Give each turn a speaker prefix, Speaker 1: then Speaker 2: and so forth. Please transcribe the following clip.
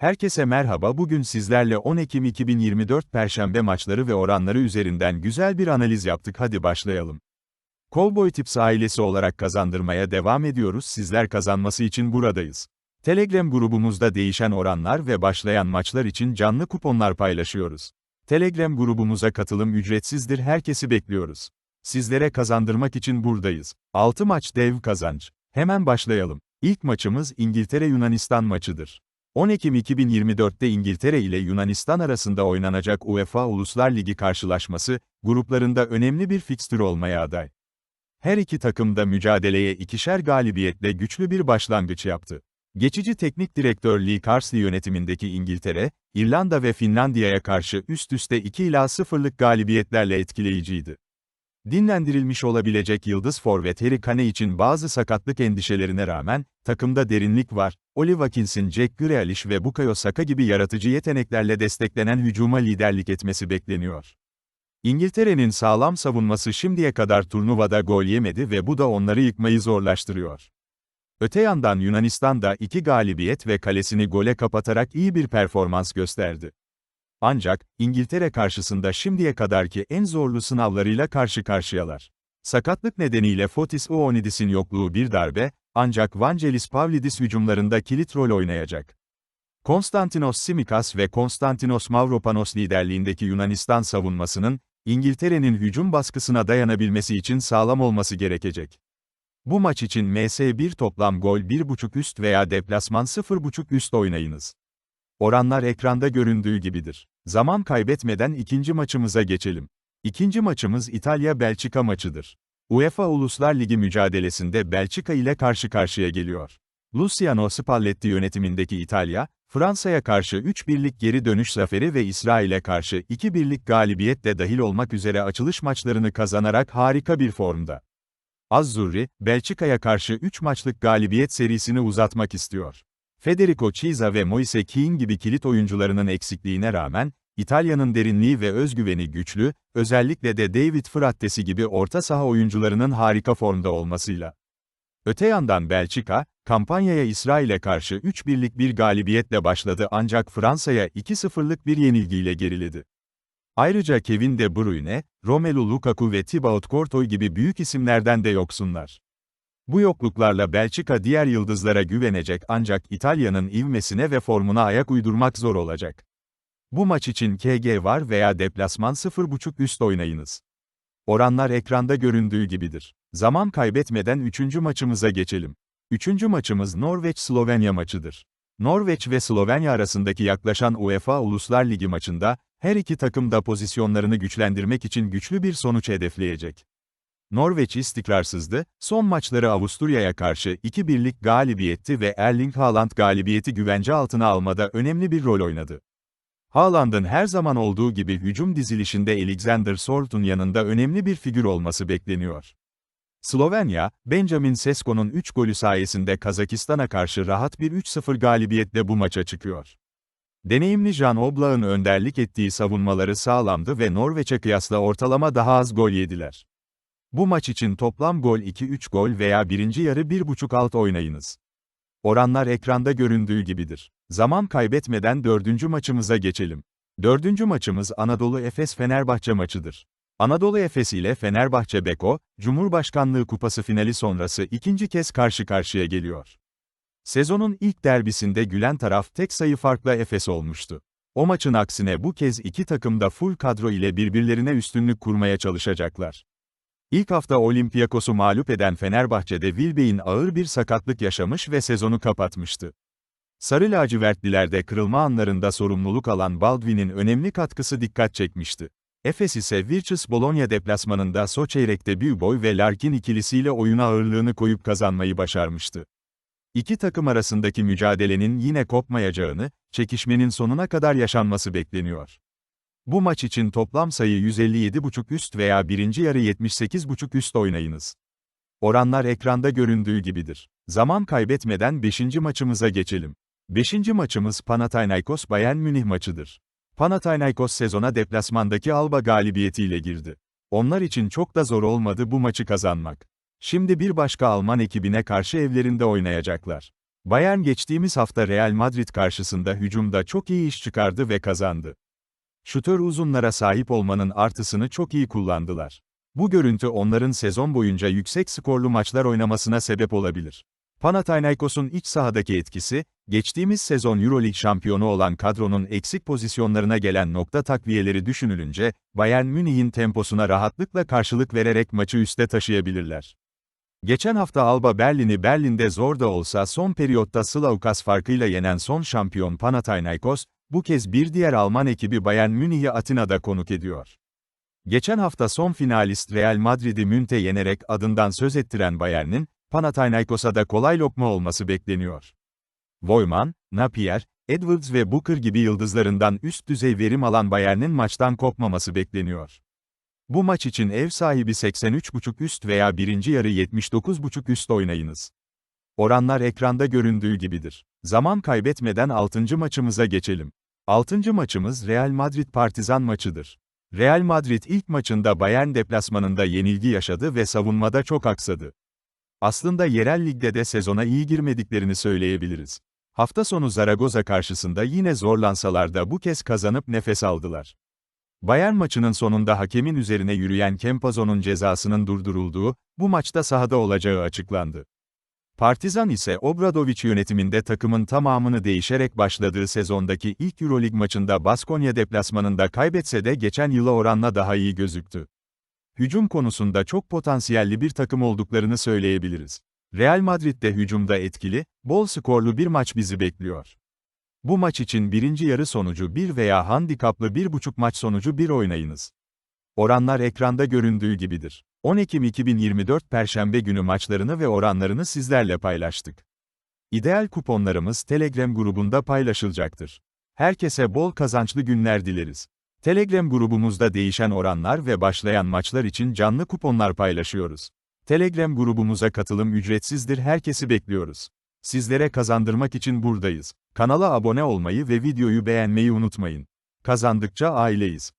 Speaker 1: Herkese merhaba bugün sizlerle 10 Ekim 2024 Perşembe maçları ve oranları üzerinden güzel bir analiz yaptık hadi başlayalım. Cowboy Tips ailesi olarak kazandırmaya devam ediyoruz sizler kazanması için buradayız. Telegram grubumuzda değişen oranlar ve başlayan maçlar için canlı kuponlar paylaşıyoruz. Telegram grubumuza katılım ücretsizdir herkesi bekliyoruz. Sizlere kazandırmak için buradayız. 6 maç dev kazanç. Hemen başlayalım. İlk maçımız İngiltere-Yunanistan maçıdır. 10 Ekim 2024'te İngiltere ile Yunanistan arasında oynanacak UEFA Uluslar Ligi karşılaşması, gruplarında önemli bir fikstür olmaya aday. Her iki takım da mücadeleye ikişer galibiyetle güçlü bir başlangıç yaptı. Geçici teknik direktör Lee Carsley yönetimindeki İngiltere, İrlanda ve Finlandiya'ya karşı üst üste 2 ila 0'lık galibiyetlerle etkileyiciydi. Dinlendirilmiş olabilecek yıldız forvet Harry Kane için bazı sakatlık endişelerine rağmen, takımda derinlik var, Oli Watkins'in Jack Grealish ve Bukayo Saka gibi yaratıcı yeteneklerle desteklenen hücuma liderlik etmesi bekleniyor. İngiltere'nin sağlam savunması şimdiye kadar turnuvada gol yemedi ve bu da onları yıkmayı zorlaştırıyor. Öte yandan Yunanistan da iki galibiyet ve kalesini gole kapatarak iyi bir performans gösterdi. Ancak, İngiltere karşısında şimdiye kadarki en zorlu sınavlarıyla karşı karşıyalar. Sakatlık nedeniyle Fotis Uonidis'in yokluğu bir darbe, ancak Vangelis Pavlidis hücumlarında kilit rol oynayacak. Konstantinos Simikas ve Konstantinos Mavropanos liderliğindeki Yunanistan savunmasının, İngiltere'nin hücum baskısına dayanabilmesi için sağlam olması gerekecek. Bu maç için MS1 toplam gol 1.5 üst veya deplasman 0.5 üst oynayınız. Oranlar ekranda göründüğü gibidir. Zaman kaybetmeden ikinci maçımıza geçelim. İkinci maçımız İtalya-Belçika maçıdır. UEFA Uluslar Ligi mücadelesinde Belçika ile karşı karşıya geliyor. Luciano Spalletti yönetimindeki İtalya, Fransa'ya karşı 3-1'lik geri dönüş zaferi ve İsrail'e karşı 2-1'lik galibiyet de dahil olmak üzere açılış maçlarını kazanarak harika bir formda. Azzurri, Belçika'ya karşı 3 maçlık galibiyet serisini uzatmak istiyor. Federico Chiesa ve Moise Kean gibi kilit oyuncularının eksikliğine rağmen, İtalya'nın derinliği ve özgüveni güçlü, özellikle de David Frattesi gibi orta saha oyuncularının harika formda olmasıyla. Öte yandan Belçika, kampanyaya İsrail'e karşı 3-1'lik bir galibiyetle başladı ancak Fransa'ya 2-0'lık bir yenilgiyle geriledi. Ayrıca Kevin De Bruyne, Romelu Lukaku ve Thibaut Courtois gibi büyük isimlerden de yoksunlar. Bu yokluklarla Belçika diğer yıldızlara güvenecek ancak İtalya'nın ivmesine ve formuna ayak uydurmak zor olacak. Bu maç için KG var veya deplasman 0.5 üst oynayınız. Oranlar ekranda göründüğü gibidir. Zaman kaybetmeden 3. maçımıza geçelim. 3. maçımız Norveç-Slovenya maçıdır. Norveç ve Slovenya arasındaki yaklaşan UEFA Uluslar Ligi maçında, her iki takım da pozisyonlarını güçlendirmek için güçlü bir sonuç hedefleyecek. Norveç istikrarsızdı, son maçları Avusturya'ya karşı 2-1'lik galibiyetti ve Erling Haaland galibiyeti güvence altına almada önemli bir rol oynadı. Haaland'ın her zaman olduğu gibi hücum dizilişinde Alexander Sort'un yanında önemli bir figür olması bekleniyor. Slovenya, Benjamin Sesko'nun 3 golü sayesinde Kazakistan'a karşı rahat bir 3-0 galibiyetle bu maça çıkıyor. Deneyimli Jan Oblak'ın önderlik ettiği savunmaları sağlamdı ve Norveç'e kıyasla ortalama daha az gol yediler. Bu maç için toplam gol 2-3 gol veya birinci yarı 1.5 alt oynayınız. Oranlar ekranda göründüğü gibidir. Zaman kaybetmeden dördüncü maçımıza geçelim. Dördüncü maçımız Anadolu Efes Fenerbahçe maçıdır. Anadolu Efes ile Fenerbahçe Beko, Cumhurbaşkanlığı Kupası finali sonrası ikinci kez karşı karşıya geliyor. Sezonun ilk derbisinde gülen taraf tek sayı farkla Efes olmuştu. O maçın aksine bu kez iki takım da full kadro ile birbirlerine üstünlük kurmaya çalışacaklar. İlk hafta Olympiakos'u mağlup eden Fenerbahçe'de Wilbeck'in ağır bir sakatlık yaşamış ve sezonu kapatmıştı. Sarı lacivertlilerde kırılma anlarında sorumluluk alan Baldwin'in önemli katkısı dikkat çekmişti. Efes ise Virtus Bologna deplasmanında so çeyrekte Büyüboy ve Larkin ikilisiyle oyuna ağırlığını koyup kazanmayı başarmıştı. İki takım arasındaki mücadelenin yine kopmayacağını, çekişmenin sonuna kadar yaşanması bekleniyor. Bu maç için toplam sayı 157.5 üst veya birinci yarı 78.5 üst oynayınız. Oranlar ekranda göründüğü gibidir. Zaman kaybetmeden 5. maçımıza geçelim. 5. maçımız Panathinaikos Bayern Münih maçıdır. Panathinaikos sezona deplasmandaki Alba galibiyetiyle girdi. Onlar için çok da zor olmadı bu maçı kazanmak. Şimdi bir başka Alman ekibine karşı evlerinde oynayacaklar. Bayern geçtiğimiz hafta Real Madrid karşısında hücumda çok iyi iş çıkardı ve kazandı. Şutör uzunlara sahip olmanın artısını çok iyi kullandılar. Bu görüntü onların sezon boyunca yüksek skorlu maçlar oynamasına sebep olabilir. Panathinaikos'un iç sahadaki etkisi, geçtiğimiz sezon Euroleague şampiyonu olan kadronun eksik pozisyonlarına gelen nokta takviyeleri düşünülünce, Bayern Münih'in temposuna rahatlıkla karşılık vererek maçı üste taşıyabilirler. Geçen hafta Alba Berlin'i Berlin'de zor da olsa son periyotta Slaukas farkıyla yenen son şampiyon Panathinaikos, bu kez bir diğer Alman ekibi Bayern Münih'i Atina'da konuk ediyor. Geçen hafta son finalist Real Madrid'i Münte yenerek adından söz ettiren Bayern'in, Panathinaikos'a da kolay lokma olması bekleniyor. Voyman, Napier, Edwards ve Booker gibi yıldızlarından üst düzey verim alan Bayern'in maçtan kopmaması bekleniyor. Bu maç için ev sahibi 83.5 üst veya birinci yarı 79.5 üst oynayınız. Oranlar ekranda göründüğü gibidir. Zaman kaybetmeden 6. maçımıza geçelim. 6. maçımız Real Madrid Partizan maçıdır. Real Madrid ilk maçında Bayern deplasmanında yenilgi yaşadı ve savunmada çok aksadı. Aslında yerel ligde de sezona iyi girmediklerini söyleyebiliriz. Hafta sonu Zaragoza karşısında yine zorlansalar da bu kez kazanıp nefes aldılar. Bayern maçının sonunda hakemin üzerine yürüyen Kempazon'un cezasının durdurulduğu, bu maçta sahada olacağı açıklandı. Partizan ise Obradoviç yönetiminde takımın tamamını değişerek başladığı sezondaki ilk Euroleague maçında Baskonya deplasmanında kaybetse de geçen yıla oranla daha iyi gözüktü. Hücum konusunda çok potansiyelli bir takım olduklarını söyleyebiliriz. Real Madrid de hücumda etkili, bol skorlu bir maç bizi bekliyor. Bu maç için birinci yarı sonucu 1 veya handikaplı 1.5 maç sonucu 1 oynayınız. Oranlar ekranda göründüğü gibidir. 10 Ekim 2024 Perşembe günü maçlarını ve oranlarını sizlerle paylaştık. İdeal kuponlarımız Telegram grubunda paylaşılacaktır. Herkese bol kazançlı günler dileriz. Telegram grubumuzda değişen oranlar ve başlayan maçlar için canlı kuponlar paylaşıyoruz. Telegram grubumuza katılım ücretsizdir herkesi bekliyoruz. Sizlere kazandırmak için buradayız. Kanala abone olmayı ve videoyu beğenmeyi unutmayın. Kazandıkça aileyiz.